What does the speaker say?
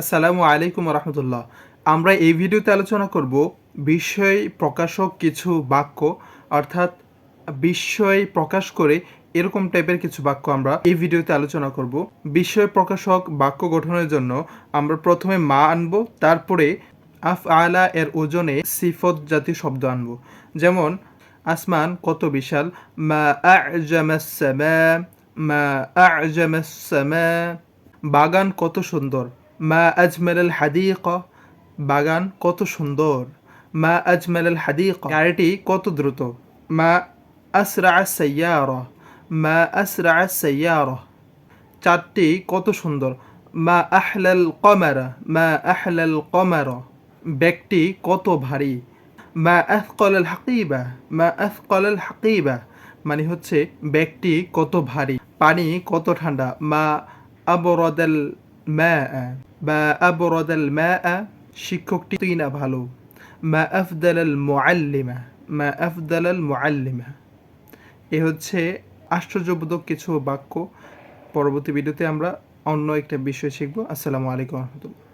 আসসালামু আলাইকুম রহমতুল্লাহ আমরা এই ভিডিওতে আলোচনা করব বিস্ময় প্রকাশক কিছু বাক্য, অর্থাৎ বিস্ময় প্রকাশ করে এরকম টাইপের কিছু বাক্য আমরা এই ভিডিওতে আলোচনা করব। বিস্ময় প্রকাশক বাক্য গঠনের জন্য আমরা প্রথমে মা আনব, তারপরে আফ আলা এর ওজনে সিফত জাতীয় শব্দ আনব। যেমন, আসমান কত বিশাল? মা সামা মা সামা, বাগান কত সুন্দর? মা আজমাল আল হাদিক, বাগান কত সুন্দর। মা আজমাল আল হাদিক, গাড়িটি কত দ্রুত। মা আসরা সাইয়ার, মা আসরা সাইয়ার। চারটি কত সুন্দর। মা আহলাল কমারা, মা আহলাল কমারা। ব্যাগটি কত ভারী। মা আথকল আল হাকিবা, মা আথকল আল হাকিবা। মানে হচ্ছে ব্যাগটি কত ভারী। পানি কত ঠান্ডা। মা আবরদাল মা বা আবরদাল মা শিক্ষকটি তুই না ভালো। মা আফদাল আল মুআল্লিমা, মা আফদাল আল মুআল্লিমা। এ হচ্ছে আশ্চর্যবোধক কিছু বাক্য। পরবর্তী ভিডিওতে আমরা অন্য একটা বিষয় শিখব। আসসালামু আলাইকুম রহমতুল্লাহ।